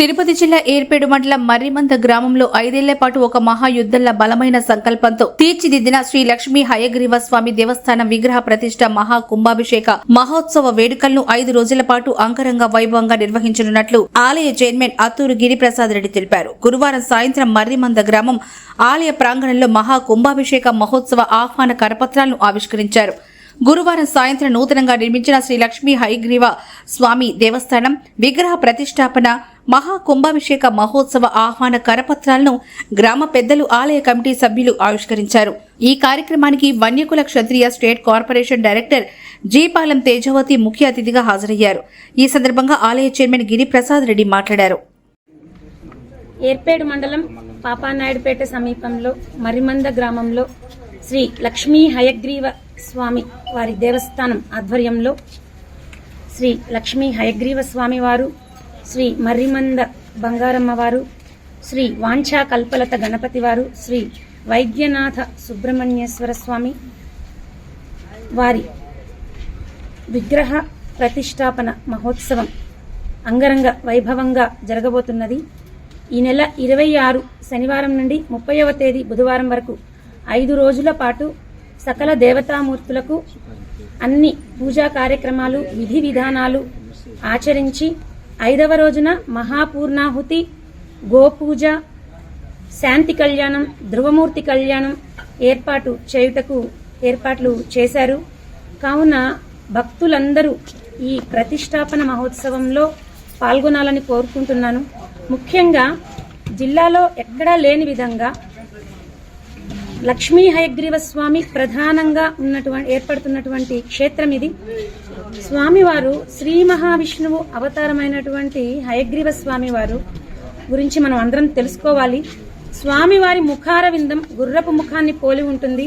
తిరుపతి జిల్లా ఏర్పేడు మండలం మర్రిమంద గ్రామంలో ఐదేళ్ళ పాటు ఒక మహాయుద్ధంలా బలమైన సంకల్పంతో తీర్చిదిద్దిన శ్రీ లక్ష్మీ హయగ్రీవ స్వామి దేవస్థానం విగ్రహ ప్రతిష్ట మహా కుంభాభిషేక మహోత్సవ వేడుకలను ఐదు రోజుల పాటు అంగరంగ వైభవంగా నిర్వహించనున్నట్లు ఆలయ చైర్మన్ అత్తూరు గిరిప్రసాద్ రెడ్డి తెలిపారు. గురువారం సాయంత్రం మర్రిమంద గ్రామం ఆలయ ప్రాంగణంలో మహా కుంభాభిషేక మహోత్సవ ఆహ్వాన కరపత్రాలను ఆవిష్కరించారు. గురువారం సాయంత్రం నూతనంగా నిర్మించిన శ్రీ లక్ష్మీ హైగ్రీవ స్వామి దేవస్థానం విగ్రహ ప్రతిష్టాపన మహా కుంభాభిషేక మహోత్సవ ఆహ్వాన కరపత్రాలను గ్రామ పెద్దలు ఆలయ కమిటీ సభ్యులు ఆవిష్కరించారు. ఈ కార్యక్రమానికి Vanyakula Kshatriya state corporation director Jeepalem Tejavathi ముఖ్య అతిథిగా హాజరయ్యారు. ఈ సందర్భంగా ఆలయ చైర్మన్ గిరిప్రసాద్ రెడ్డి మాట్లాడారు. ఏర్పేడు మండలం పాపానాయుడుపేట సమీపంలో మరిమంద గ్రామంలో శ్రీ లక్ష్మీ హయగ్రీవ స్వామి వారి దేవస్థానం ఆధ్వర్యంలో శ్రీ లక్ష్మీ హయగ్రీవ స్వామి వారు శ్రీ మర్రిమంద బంగారమ్మ వారు శ్రీ వాంఛా కల్పలత గణపతి వారు శ్రీ వైద్యనాథ సుబ్రహ్మణ్యేశ్వర స్వామి వారి విగ్రహ ప్రతిష్టాపన మహోత్సవం అంగరంగ వైభవంగా జరగబోతున్నది. ఈ నెల ఇరవై ఆరు శనివారం నుండి ముప్పైవ తేదీ బుధవారం వరకు ఐదు రోజుల పాటు సకల దేవతామూర్తులకు అన్ని పూజా కార్యక్రమాలు విధి విధానాలు ఆచరించి ఐదవ రోజున మహాపూర్ణాహుతి గోపూజ శాంతి కళ్యాణం ధ్రువమూర్తి కళ్యాణం ఏర్పాటు చేయుటకు ఏర్పాట్లు చేశారు. కావున భక్తులందరూ ఈ ప్రతిష్టాపన మహోత్సవంలో పాల్గొనాలని కోరుకుంటున్నాను. ముఖ్యంగా జిల్లాలో ఎక్కడా లేని విధంగా లక్ష్మీ హయగ్రీవ స్వామి ప్రధానంగా ఉన్నటువంటి ఏర్పడుతున్నటువంటి క్షేత్రం ఇది. స్వామివారు శ్రీ మహావిష్ణువు అవతారమైనటువంటి హయగ్రీవ స్వామివారు గురించి మనం అందరం తెలుసుకోవాలి. స్వామివారి ముఖార విందం గుర్రపు ముఖాన్ని పోలి ఉంటుంది.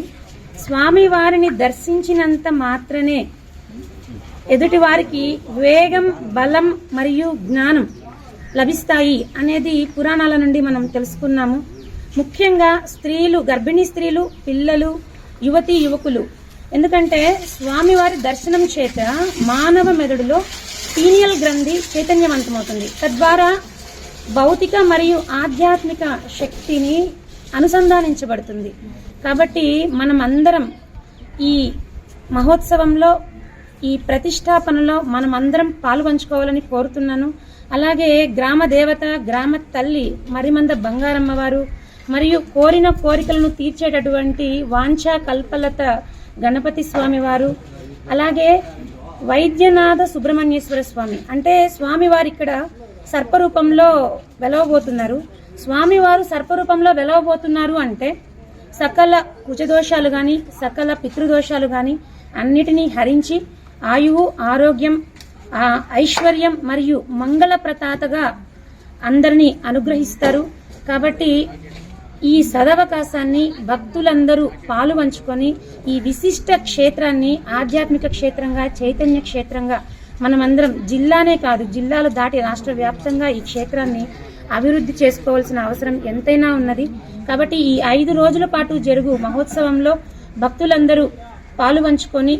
స్వామివారిని దర్శించినంత మాత్రమే ఎదుటి వారికి వేగం బలం మరియు జ్ఞానం లభిస్తాయి అనేది పురాణాల నుండి మనం తెలుసుకున్నాము. ముఖ్యంగా స్త్రీలు గర్భిణీ స్త్రీలు పిల్లలు యువతి యువకులు ఎందుకంటే స్వామివారి దర్శనం చేత మానవ మెదడులో పీనియల్ గ్రంథి చైతన్యవంతమవుతుంది. తద్వారా భౌతిక మరియు ఆధ్యాత్మిక శక్తిని అనుసంధానించబడుతుంది. కాబట్టి మనం అందరం ఈ మహోత్సవంలో ఈ ప్రతిష్టాపనలో మనం అందరం పాల్పంచుకోవాలని కోరుతున్నాను. అలాగే గ్రామ దేవత గ్రామ తల్లి మరిమంద బంగారమ్మ వారు మరియు కోరిన కోరికలను తీర్చేటటువంటి వాంఛా కల్పలత గణపతి స్వామి వారు. అలాగే వైద్యనాథ సుబ్రహ్మణ్యేశ్వర స్వామి. అంటే స్వామివారు ఇక్కడ సర్పరూపంలో వెలవబోతున్నారు. స్వామివారు సర్పరూపంలో వెలవబోతున్నారు అంటే సకల కుజదోషాలు కానీ సకల పితృదోషాలు కానీ అన్నిటినీ హరించి ఆయువు ఆరోగ్యం ఐశ్వర్యం మరియు మంగళ ప్రతాతగా అందరినీ అనుగ్రహిస్తారు. కాబట్టి ఈ సదవకాశాన్ని భక్తులందరూ పాలు పంచుకొని ఈ విశిష్ట క్షేత్రాన్ని ఆధ్యాత్మిక క్షేత్రంగా చైతన్య క్షేత్రంగా మనమందరం జిల్లానే కాదు జిల్లాలు దాటి రాష్ట్ర వ్యాప్తంగా ఈ క్షేత్రాన్ని అభివృద్ధి చేసుకోవాల్సిన అవసరం ఎంతైనా ఉన్నది. కాబట్టి ఈ ఐదు రోజుల పాటు జరుగు మహోత్సవంలో భక్తులందరూ పాలు పంచుకొని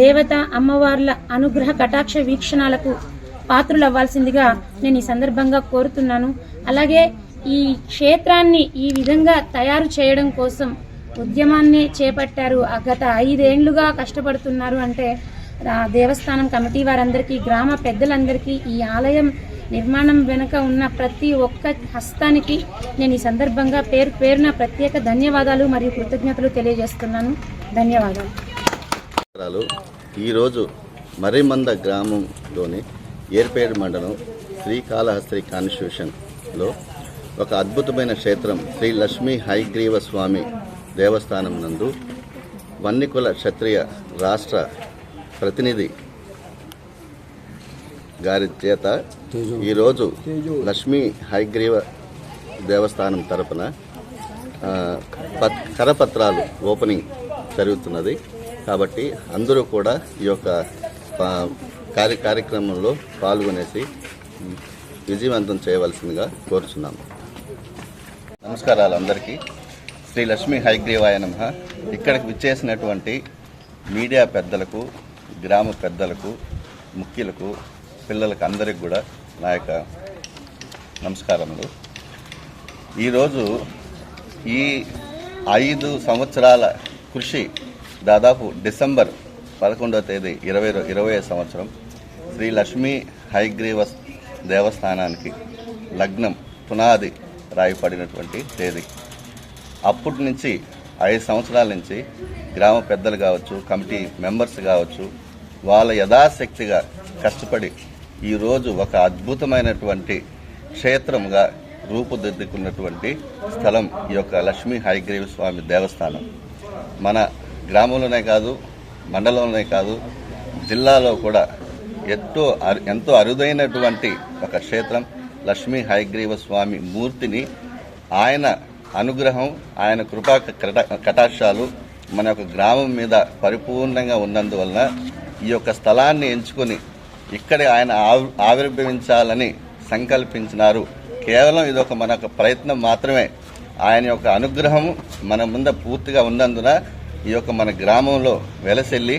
దేవత అమ్మవార్ల అనుగ్రహ కటాక్ష వీక్షణాలకు పాత్రులవ్వాల్సిందిగా నేను ఈ సందర్భంగా కోరుతున్నాను. అలాగే ఈ క్షేత్రాన్ని ఈ విధంగా తయారు చేయడం కోసం ఉద్యమాన్ని చేపట్టారు. ఆ గత ఐదేండ్లుగా కష్టపడుతున్నారు అంటే దేవస్థానం కమిటీ వారందరికీ గ్రామ పెద్దలందరికీ ఈ ఆలయం నిర్మాణం వెనుక ఉన్న ప్రతి ఒక్క హస్తానికి నేను ఈ సందర్భంగా పేరు పేరున ప్రత్యేక ధన్యవాదాలు మరియు కృతజ్ఞతలు తెలియజేస్తున్నాను. ధన్యవాదాలు. ఈరోజు మరిమంద గ్రామంలోని ఏర్పేడు మండలం శ్రీకాళహస్తి కాన్స్టిట్యూషన్లో ఒక అద్భుతమైన క్షేత్రం శ్రీ లక్ష్మీ హైగ్రీవ స్వామి దేవస్థానం నందు వన్నికుల క్షత్రియ రాష్ట్ర ప్రతినిధి గారి చేత ఈరోజు లక్ష్మీ హైగ్రీవ దేవస్థానం తరపున కరపత్రాలు ఓపెనింగ్ జరుగుతున్నది. కాబట్టి అందరూ కూడా ఈ యొక్క కార్యక్రమంలో పాల్గొనేసి విజయవంతం చేయవలసిందిగా కోరుచున్నాము. నమస్కారాలు అందరికీ శ్రీ లక్ష్మీ హైగ్రీవాయ నమ. ఇక్కడికి విచ్చేసినటువంటి మీడియా పెద్దలకు గ్రామ పెద్దలకు ముఖ్యులకు పిల్లలకు అందరికి కూడా నా యొక్క నమస్కారములు. ఈరోజు ఈ ఐదు సంవత్సరాల కృషి దాదాపు డిసెంబర్ పదకొండవ తేదీ ఇరవై ఇరవై సంవత్సరం శ్రీ లక్ష్మీ హైగ్రీవ దేవస్థానానికి లగ్నం పునాది రాయపడినటువంటి తేదీ. అప్పటి నుంచి ఐదు సంవత్సరాల నుంచి గ్రామ పెద్దలు కావచ్చు కమిటీ మెంబర్స్ కావచ్చు వాళ్ళ యథాశక్తిగా కష్టపడి ఈరోజు ఒక అద్భుతమైనటువంటి క్షేత్రంగా రూపుదిద్దుకున్నటువంటి స్థలం ఈ యొక్క లక్ష్మీ హైగ్రీవ స్వామి దేవస్థానం. మన గ్రామంలోనే కాదు మండలంలోనే కాదు జిల్లాలో కూడా ఎంతో అరు- ఎంతో అరుదైనటువంటి ఒక క్షేత్రం. లక్ష్మీ హైగ్రీవ స్వామి మూర్తిని ఆయన అనుగ్రహం ఆయన కృపా కటాక్షాలు మన యొక్క గ్రామం మీద పరిపూర్ణంగా ఉన్నందువలన ఈ యొక్క స్థలాన్ని ఎంచుకొని ఇక్కడ ఆయన ఆవి- ఆవిర్భవించాలని సంకల్పించినారు. కేవలం ఇది ఒక మన యొక్క ప్రయత్నం మాత్రమే. ఆయన యొక్క అనుగ్రహం మన ముంద పూర్తిగా ఉన్నందున ఈ యొక్క మన గ్రామంలో వెలసెల్లి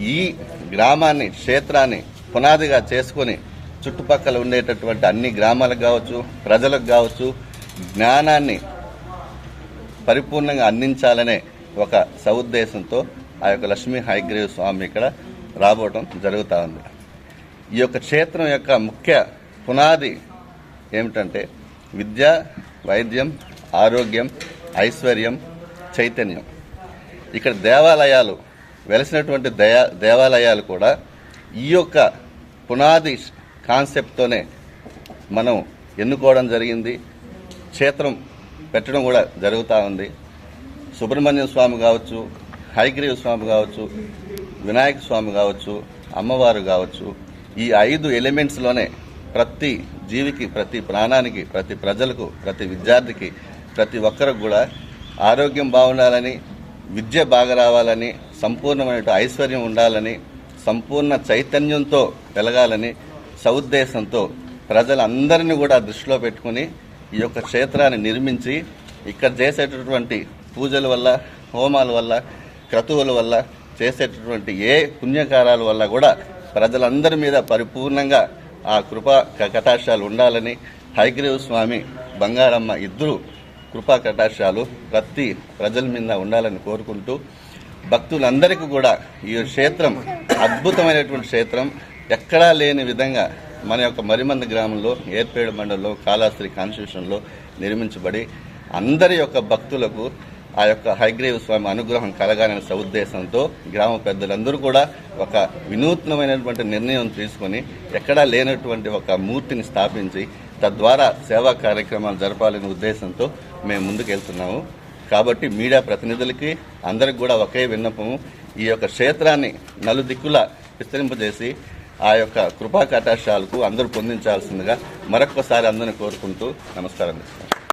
ఈ గ్రామాన్ని క్షేత్రాన్ని పునాదిగా చేసుకొని చుట్టుపక్కల ఉండేటటువంటి అన్ని గ్రామాలకు కావచ్చు ప్రజలకు కావచ్చు జ్ఞానాన్ని పరిపూర్ణంగా అందించాలనే ఒక సౌద్దేశంతో ఆ యొక్క లక్ష్మీ హైగ్రీవ స్వామి ఇక్కడ రాబోవడం జరుగుతూ ఉంది. ఈ యొక్క క్షేత్రం యొక్క ముఖ్య పునాది ఏమిటంటే విద్య వైద్యం ఆరోగ్యం ఐశ్వర్యం చైతన్యం. ఇక్కడ దేవాలయాలు వెలసినటువంటి దయా దేవాలయాలు కూడా ఈ యొక్క పునాది కాన్సెప్ట్తోనే మనం ఎన్నుకోవడం జరిగింది. క్షేత్రం పెట్టడం కూడా జరుగుతూ ఉంది. సుబ్రహ్మణ్యం స్వామి కావచ్చు హైగ్రీవ స్వామి కావచ్చు వినాయక స్వామి కావచ్చు అమ్మవారు కావచ్చు ఈ ఐదు ఎలిమెంట్స్లోనే ప్రతి జీవికి ప్రతి ప్రాణానికి ప్రతి ప్రజలకు ప్రతి విద్యార్థికి ప్రతి ఒక్కరికి కూడా ఆరోగ్యం బాగుండాలని విద్య బాగా రావాలని సంపూర్ణమైన ఐశ్వర్యం ఉండాలని సంపూర్ణ చైతన్యంతో వెలగాలని సౌద్దేశంతో ప్రజలందరినీ కూడా దృష్టిలో పెట్టుకుని ఈ యొక్క క్షేత్రాన్ని నిర్మించి ఇక్కడ చేసేటటువంటి పూజల వల్ల హోమాల వల్ల క్రతువుల వల్ల చేసేటటువంటి ఏ పుణ్యకారాల వల్ల కూడా ప్రజలందరి మీద పరిపూర్ణంగా ఆ కృపా క- కటాక్షాలు ఉండాలని హైగ్రీవ స్వామి బంగారమ్మ ఇద్దరు కృపా కటాక్షాలు ప్రతి ప్రజల మీద ఉండాలని కోరుకుంటూ భక్తులందరికీ కూడా ఈ క్షేత్రం అద్భుతమైనటువంటి క్షేత్రం. ఎక్కడా లేని విధంగా మన యొక్క మరిమంద గ్రామంలో ఏర్పేడు మండలంలో కాళాస్త్రి కాన్స్టిట్యూషన్లో నిర్మించబడి అందరి యొక్క భక్తులకు ఆ యొక్క హైగ్రీవ స్వామి అనుగ్రహం కలగాలనే సదుద్దేశంతో గ్రామ పెద్దలందరూ కూడా ఒక వినూత్నమైనటువంటి నిర్ణయం తీసుకొని ఎక్కడా లేనటువంటి ఒక మూర్తిని స్థాపించి తద్వారా సేవా కార్యక్రమాలు జరపాలనే ఉద్దేశంతో మేము ముందుకెళ్తున్నాము. కాబట్టి మీడియా ప్రతినిధులకి అందరికి కూడా ఒకే విన్నపము. ఈ యొక్క క్షేత్రాన్ని నలుదిక్కులా విస్తరింపజేసి ఆ యొక్క కృపా కటాక్షాలకు అందరూ పొందించాల్సిందిగా మరొకసారి అందరిని కోరుకుంటూ నమస్కారం.